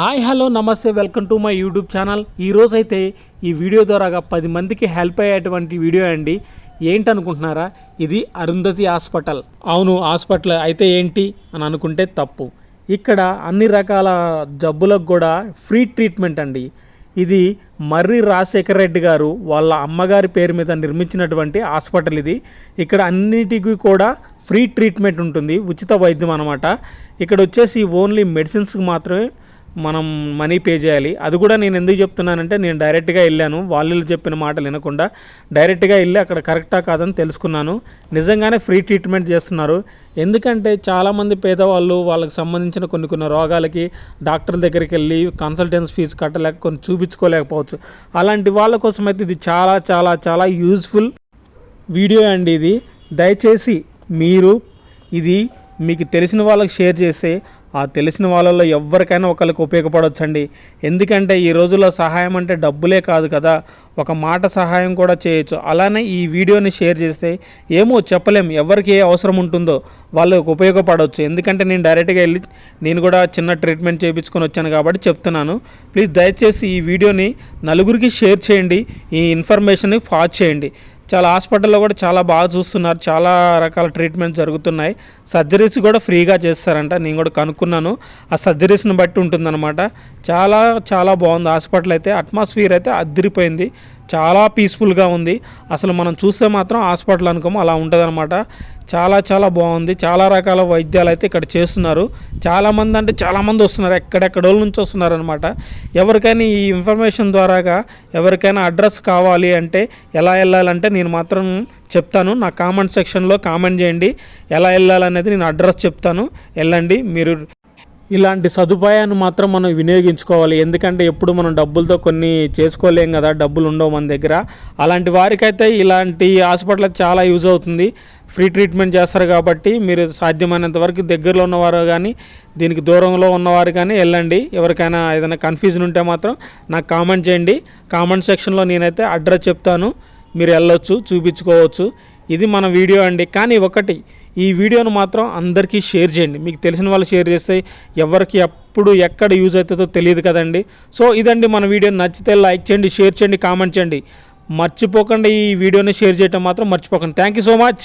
Hi hello namaste welcome to my YouTube channel. ఈరోజైతే అయితే ఈ వీడియో ద్వారాగా పది మందికి హెల్ప్ అయ్యేటువంటి వీడియో అండి. ఏంటనుకుంటున్నారా? ఇది అరుంధతి హాస్పిటల్. అవును హాస్పిటల్ అయితే ఏంటి అని అనుకుంటే తప్పు. ఇక్కడ అన్ని రకాల జబ్బులకు కూడా ఫ్రీ ట్రీట్మెంట్ అండి. ఇది మర్రి రాజశేఖర రెడ్డి గారు వాళ్ళ అమ్మగారి పేరు మీద నిర్మించినటువంటి హాస్పిటల్ ఇది. ఇక్కడ అన్నిటికీ కూడా ఫ్రీ ట్రీట్మెంట్ ఉంటుంది ఉచిత వైద్యం అనమాట ఇక్కడ వచ్చేసి ఓన్లీ మెడిసిన్స్కి మాత్రమే మనం మనీ పే చేయాలి. అది కూడా నేను ఎందుకు చెప్తున్నానంటే నేను డైరెక్ట్గా వెళ్ళాను. వాళ్ళు చెప్పిన మాటలు వినకుండా డైరెక్ట్గా వెళ్ళి అక్కడ కరెక్టా కాదని తెలుసుకున్నాను. నిజంగానే ఫ్రీ ట్రీట్మెంట్ చేస్తున్నారు. ఎందుకంటే చాలామంది పేదవాళ్ళు వాళ్ళకి సంబంధించిన కొన్ని కొన్ని రోగాలకి డాక్టర్ దగ్గరికి వెళ్ళి కన్సల్టెన్సీ ఫీజు కట్టలేక కొన్ని చూపించుకోలేకపోవచ్చు. అలాంటి వాళ్ళ కోసం అయితే ఇది చాలా చాలా చాలా యూజ్ఫుల్ వీడియో అండి ఇది. దయచేసి మీరు ఇది మీకు తెలిసిన వాళ్ళకి షేర్ చేస్తే ఆ తెలిసిన వాళ్ళలో ఎవరికైనా ఒకరికి ఉపయోగపడవచ్చండి ఎందుకంటే ఈ రోజుల్లో సహాయం అంటే డబ్బులే కాదు కదా. ఒక మాట సహాయం కూడా చేయొచ్చు. అలానే ఈ వీడియోని షేర్ చేస్తే ఏమో చెప్పలేం. ఎవరికి ఏ అవసరం ఉంటుందో వాళ్ళకి ఉపయోగపడవచ్చు ఎందుకంటే నేను డైరెక్ట్గా వెళ్ళి నేను కూడా చిన్న ట్రీట్మెంట్ చేయించుకొని వచ్చాను కాబట్టి చెప్తున్నాను. ప్లీజ్ దయచేసి ఈ వీడియోని నలుగురికి షేర్ చేయండి. ఈ ఇన్ఫర్మేషన్ని ఫాస్ట్ చేయండి. చాలా హాస్పిటల్లో కూడా చాలా బాగా చూస్తున్నారు. చాలా రకాల ట్రీట్మెంట్స్ జరుగుతున్నాయి. సర్జరీస్ కూడా ఫ్రీగా చేస్తారంట. నేను కూడా కనుక్కున్నాను. ఆ సర్జరీస్ని బట్టి ఉంటుందన్నమాట. చాలా చాలా బాగుంది. హాస్పిటల్ అయితే అట్మాస్ఫియర్ అయితే అద్దరిపోయింది చాలా పీస్ఫుల్గా ఉంది. అసలు మనం చూస్తే మాత్రం హాస్పిటల్ అనుకోము అలా ఉంటుందన్నమాట. చాలా చాలా బాగుంది. చాలా రకాల వైద్యాలు అయితే ఇక్కడ చేస్తున్నారు. చాలామంది అంటే చాలామంది వస్తున్నారు. ఎక్కడెక్కడ నుంచి వస్తున్నారు అనమాట ఎవరికైనా ఈ ఇన్ఫర్మేషన్ ద్వారాగా ఎవరికైనా అడ్రస్ కావాలి అంటే ఎలా వెళ్ళాలంటే నేను మాత్రం చెప్తాను. నా కామెంట్ సెక్షన్లో కామెంట్ చేయండి. ఎలా వెళ్ళాలనేది నేను అడ్రస్ చెప్తాను. వెళ్ళండి. మీరు ఇలాంటి సదుపాయాన్ని మాత్రం మనం వినియోగించుకోవాలి. ఎందుకంటే ఎప్పుడు మనం డబ్బులతో కొన్ని చేసుకోలేం కదా డబ్బులు ఉండవు మన దగ్గర. అలాంటి వారికైతే ఇలాంటి హాస్పిటల్ చాలా యూజ్ అవుతుంది. ఫ్రీ ట్రీట్మెంట్ చేస్తారు కాబట్టి మీరు సాధ్యమైనంత వరకు దగ్గరలో ఉన్నవారు కానీ దీనికి దూరంలో ఉన్నవారు కానీ వెళ్ళండి. ఎవరికైనా ఏదైనా కన్ఫ్యూజన్ ఉంటే మాత్రం నాకు కామెంట్ చేయండి. కామెంట్ సెక్షన్లో నేనైతే అడ్రస్ చెప్తాను. మీరు వెళ్ళొచ్చు చూపించుకోవచ్చు. ఇది మన వీడియో అండి. కానీ ఒకటి ఈ వీడియోను మాత్రం అందరికీ షేర్ చేయండి. మీకు తెలిసిన వాళ్ళు షేర్ చేస్తే ఎవరికి ఎప్పుడు ఎక్కడ యూజ్ అవుతుందో తెలియదు కదండి. సో ఇదండి మన వీడియో. నచ్చితే లైక్ చేయండి షేర్ చేయండి కామెంట్ చేయండి. మర్చిపోకండి ఈ వీడియోని షేర్ చేయటం మాత్రం మర్చిపోకండి. Thank you so much.